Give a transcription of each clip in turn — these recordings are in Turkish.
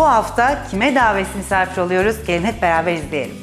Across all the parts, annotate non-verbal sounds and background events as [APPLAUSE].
Bu hafta kime davetsiz misafir oluyoruz? Gelin hep beraber izleyelim.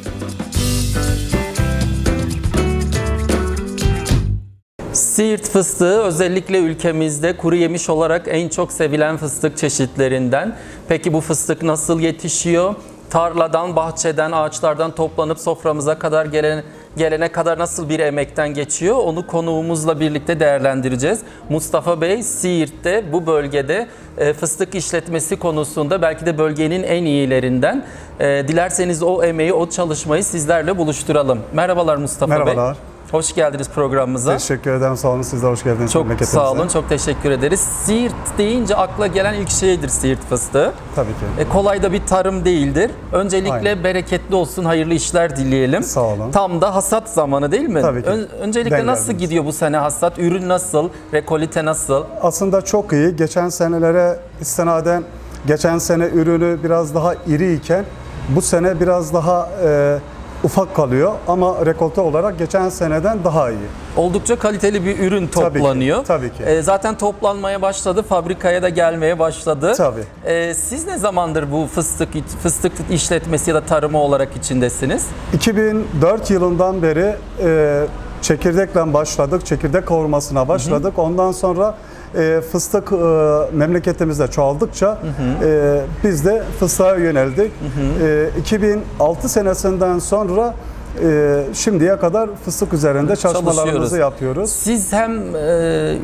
Siirt fıstığı özellikle ülkemizde kuru yemiş olarak en çok sevilen fıstık çeşitlerinden. Peki bu fıstık nasıl yetişiyor? Tarladan, bahçeden, ağaçlardan toplanıp soframıza kadar gelene, gelene kadar nasıl bir emekten geçiyor? Onu konuğumuzla birlikte değerlendireceğiz. Mustafa Bey Siirt'te bu bölgede e, fıstık işletmesi konusunda belki de bölgenin en iyilerinden. E, Dilerseniz o emeği, o çalışmayı sizlerle buluşturalım. Merhabalar Mustafa Bey. Merhabalar. Hoş geldiniz programımıza. Teşekkür ederim. Sağ olun. Siz de hoş geldiniz Çok sağ olun, çok teşekkür ederiz. Siirt deyince akla gelen ilk şeydir Siirt fıstığı. Tabii ki. E, kolay da bir tarım değildir. Öncelikle Aynen. bereketli olsun, hayırlı işler dileyelim. Sağ olun. Tam da hasat zamanı değil mi? Tabii ki. öncelikle Denk nasıl geldiniz. gidiyor bu sene hasat? Ürün nasıl? Rekolite nasıl? Aslında çok iyi. Geçen senelere istinaden geçen sene ürünü biraz daha iri iken bu sene biraz daha e, ufak kalıyor ama rekolte olarak geçen seneden daha iyi. Oldukça kaliteli bir ürün Tabii ki, toplanıyor. tabii ki. E, zaten toplanmaya başladı, fabrikaya da gelmeye başladı. Tabii. E, siz ne zamandır bu fıstık fıstık işletmesi ya da tarımı olarak içindesiniz? 2004 yılından beri e, çekirdekle başladık. Çekirdek kavurmasına başladık. Ondan sonra e, fıstık e, memleketimizde çoğaldıkça e, biz de fıstığa yöneldik. E, 2006 senesinden sonra e, şimdiye kadar fıstık üzerinde çalışmalarımızı yapıyoruz. Siz hem e,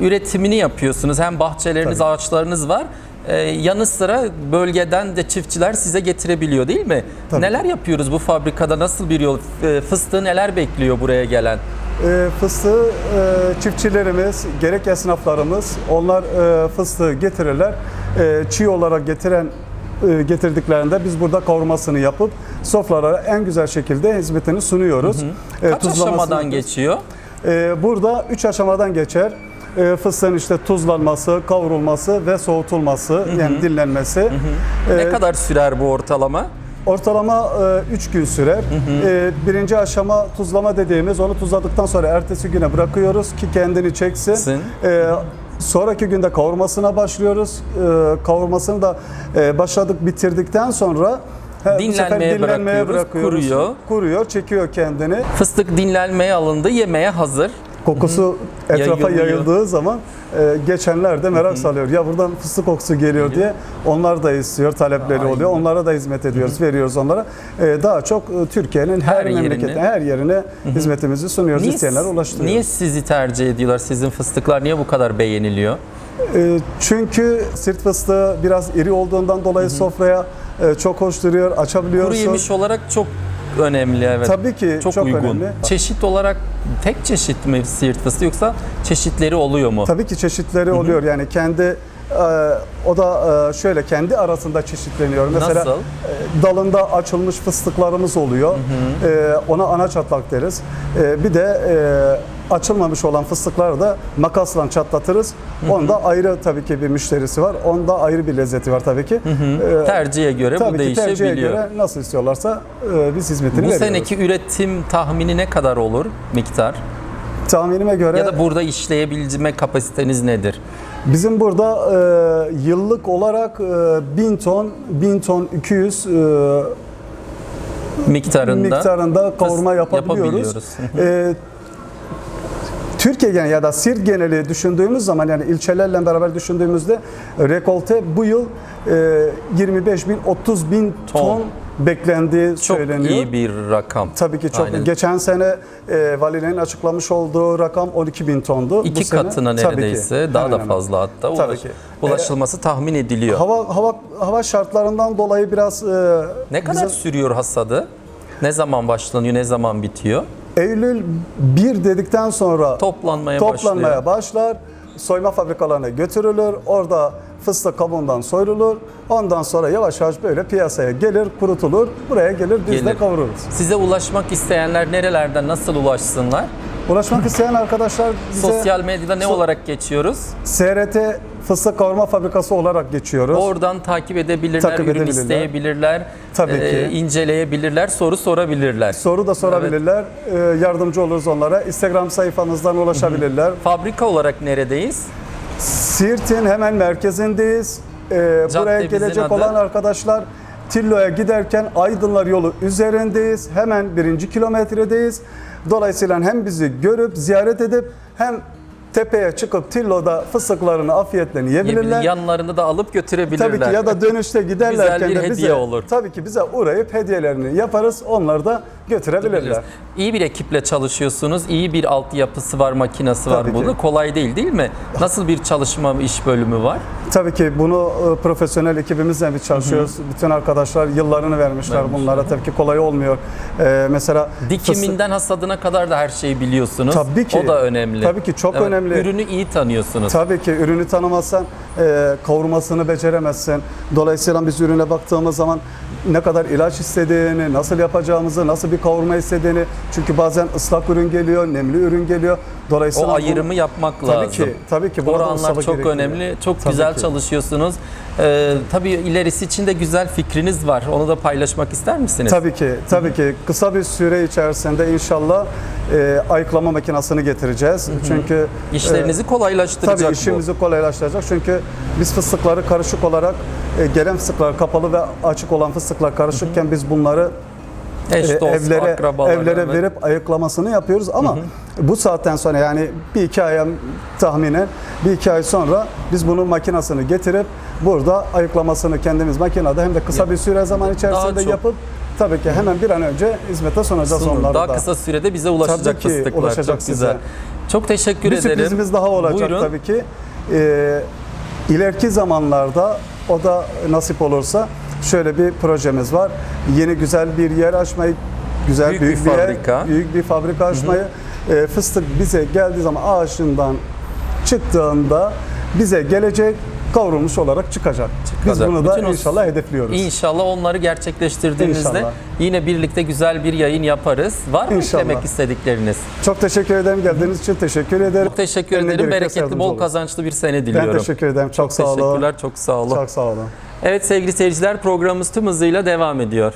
üretimini yapıyorsunuz hem bahçeleriniz, Tabii. ağaçlarınız var. E, yanı sıra bölgeden de çiftçiler size getirebiliyor değil mi? Tabii. Neler yapıyoruz bu fabrikada? Nasıl bir yol? E, fıstığı neler bekliyor buraya gelen? E, fıstığı e, çiftçilerimiz, gerek esnaflarımız onlar e, fıstığı getirirler. E, çiğ olarak getiren getirdiklerinde biz burada kavurmasını yapıp sofralara en güzel şekilde hizmetini sunuyoruz. E, Kaç tuzlamasını aşamadan geçiyor? Burada 3 aşamadan geçer. E, fıstığın işte tuzlanması, kavrulması ve soğutulması yani dinlenmesi. ne E, kadar sürer bu ortalama? Ortalama 3 gün sürer. E, birinci aşama tuzlama dediğimiz onu tuzladıktan sonra ertesi güne bırakıyoruz ki kendini çeksin. Sin. E, sonraki günde kavurmasına başlıyoruz. E, kavurmasını da e, başladık bitirdikten sonra he, sefer Dinlenmeye bırakıyoruz, kuruyor. Kuruyor, çekiyor kendini. Fıstık dinlenmeye alındı, yemeğe hazır. Kokusu etrafa Yayılıyor. yayıldığı zaman e, geçenler de merak salıyor. Ya buradan fıstık kokusu geliyor diye onlar da istiyor, talepleri Aynen. oluyor. Onlara da hizmet ediyoruz, veriyoruz onlara. E, daha çok e, Türkiye'nin her, Her yerine. memleketine, her yerine hizmetimizi sunuyoruz. İsteyenlere ulaştırıyoruz. niye sizi tercih ediyorlar? Sizin fıstıklar niye bu kadar beğeniliyor? E, çünkü sirt fıstığı biraz iri olduğundan dolayı sofraya e, çok hoş duruyor, Kuru açabiliyorsun. yemiş olarak çok önemli evet. Tabii ki çok, çok uygun. önemli. Çeşit olarak tek çeşit mi siirt fıstığı yoksa çeşitleri oluyor mu? Tabii ki çeşitleri oluyor. Yani kendi e, o da e, şöyle kendi arasında çeşitleniyor. Mesela Nasıl? e, dalında açılmış fıstıklarımız oluyor. E, ona ana çatlak deriz. Bir de açılmamış olan fıstıkları da makasla çatlatırız. Onda ayrı tabii ki bir müşterisi var. Onda ayrı bir lezzeti var tabii ki. E, Tercihe göre bu tabii ki tercihe değişebiliyor. göre nasıl istiyorlarsa e, biz hizmetini Bu veriyoruz. seneki üretim tahmini ne kadar olur miktar? Tahminime göre Ya da burada işleyebilme kapasiteniz nedir? Bizim burada e, yıllık olarak e, 1000 ton, 1000 ton 200 e, Miktarında. miktarında kavurma yapabiliyoruz. yapabiliyoruz. E, Türkiye geneli ya da Siirt geneli düşündüğümüz zaman yani ilçelerle beraber düşündüğümüzde rekolte bu yıl e, 25 bin 30 bin ton, Ton. beklendiği Çok söyleniyor. iyi bir rakam. Tabii ki çok. Aynen. Geçen sene e, valiliğin açıklamış olduğu rakam 12 bin tondu. İki Bu sene- katına ki. neredeyse daha Hemen da hemen. fazla hatta Tabii ulaş- ki. ulaşılması tahmin ediliyor. Hava hava hava şartlarından dolayı biraz e, ne kadar bizim- sürüyor hasadı? Ne zaman başlanıyor, ne zaman bitiyor? Eylül 1 dedikten sonra Toplanmaya, toplanmaya başlıyor. başlar. Soyma fabrikalarına götürülür. Orada fıstık kabuğundan soyrulur. Ondan sonra yavaş yavaş böyle piyasaya gelir, kurutulur. Buraya gelir, biz Gelir. de kavururuz. Size ulaşmak isteyenler nerelerden nasıl ulaşsınlar? Ulaşmak isteyen arkadaşlar bize Sosyal medyada ne So- olarak geçiyoruz? SRT Fıstık Kavurma Fabrikası olarak geçiyoruz. Oradan takip edebilirler, Takip ürün edebilirler. isteyebilirler, Tabii ki. inceleyebilirler, soru sorabilirler. Soru da sorabilirler. Ee, yardımcı oluruz onlara. Instagram sayfamızdan ulaşabilirler. Fabrika olarak neredeyiz? Siirt'in hemen merkezindeyiz. Ee, buraya gelecek adı? olan arkadaşlar Tillo'ya giderken Aydınlar yolu üzerindeyiz. Hemen birinci kilometredeyiz. Dolayısıyla hem bizi görüp ziyaret edip hem tepeye çıkıp Tillo'da fıstıklarını afiyetle yiyebilirler. Yanlarında da alıp götürebilirler. Tabii ki ya da dönüşte [LAUGHS] giderlerken Güzel bir de bize hediye olur. tabii ki bize uğrayıp hediyelerini yaparız. Onlar da götürebilirler. İyi bir ekiple çalışıyorsunuz. İyi bir altyapısı var, makinesi var Tabii ki. bunu. Kolay değil değil mi? Nasıl bir çalışma iş bölümü var? Tabii ki bunu e, profesyonel ekibimizle biz çalışıyoruz. Bütün arkadaşlar yıllarını vermişler, Vermişler. bunlara. Tabii ki kolay olmuyor. E, mesela Dikiminden hasadına kadar da her şeyi biliyorsunuz. Tabii ki. O da önemli. Tabii ki, çok önemli. Ürünü iyi tanıyorsunuz. Tabii ki ürünü tanımazsan e, kavurmasını beceremezsin. Dolayısıyla biz ürüne baktığımız zaman ne kadar ilaç istediğini, nasıl yapacağımızı, nasıl bir kavurma istediğini. Çünkü bazen ıslak ürün geliyor, nemli ürün geliyor. Dolayısıyla O bu- ayırımı yapmak Tabii lazım. ki, tabii ki. Buna da Oranlar çok gerekiyor. önemli. Çok Tabii güzel ki. çalışıyorsunuz. Ee, tabii ilerisi için de güzel fikriniz var. Onu da paylaşmak ister misiniz? Tabii ki, tabii ki. Kısa bir süre içerisinde inşallah e, ayıklama makinesini getireceğiz. Çünkü İşlerinizi kolaylaştıracak Tabii bu. işimizi kolaylaştıracak. Çünkü biz fıstıkları karışık olarak e, gelen fıstıklar kapalı ve açık olan fıstıklar karışıkken biz bunları Eş e, dost, evlere evlere evet. verip ayıklamasını yapıyoruz ama bu saatten sonra yani bir iki aya tahminen bir iki ay sonra biz bunun makinesini getirip burada ayıklamasını kendimiz makinede hem de kısa bir süre zaman içerisinde çok. yapıp tabii ki hemen bir an önce hizmete sunacağız onları Daha da. kısa sürede bize ulaşacak Tabii ki fıstıklar. ulaşacak Çok size. güzel. Çok teşekkür bir ederim. sürprizimiz daha olacak Buyurun. tabii ki. Ee, ileriki zamanlarda o da nasip olursa şöyle bir projemiz var. Yeni güzel bir yer açmayı, güzel Büyük büyük, bir yer, fabrika. büyük bir fabrika açmayı, e, fıstık bize geldiği zaman ağaçından çıktığında bize gelecek kavrulmuş olarak çıkacak. Biz Çıkacak. bunu da Bütün inşallah hedefliyoruz. İnşallah onları gerçekleştirdiğinizde İnşallah. yine birlikte güzel bir yayın yaparız. Var mı İnşallah. eklemek istedikleriniz? Çok teşekkür ederim geldiğiniz için teşekkür ederim. Çok teşekkür Eline ederim. Bereketli, bol oluruz. kazançlı bir sene diliyorum. Ben teşekkür ederim. Çok, sağ olun. Teşekkürler, çok sağ olun. Çok sağ olun. Evet sevgili seyirciler programımız tüm hızıyla devam ediyor.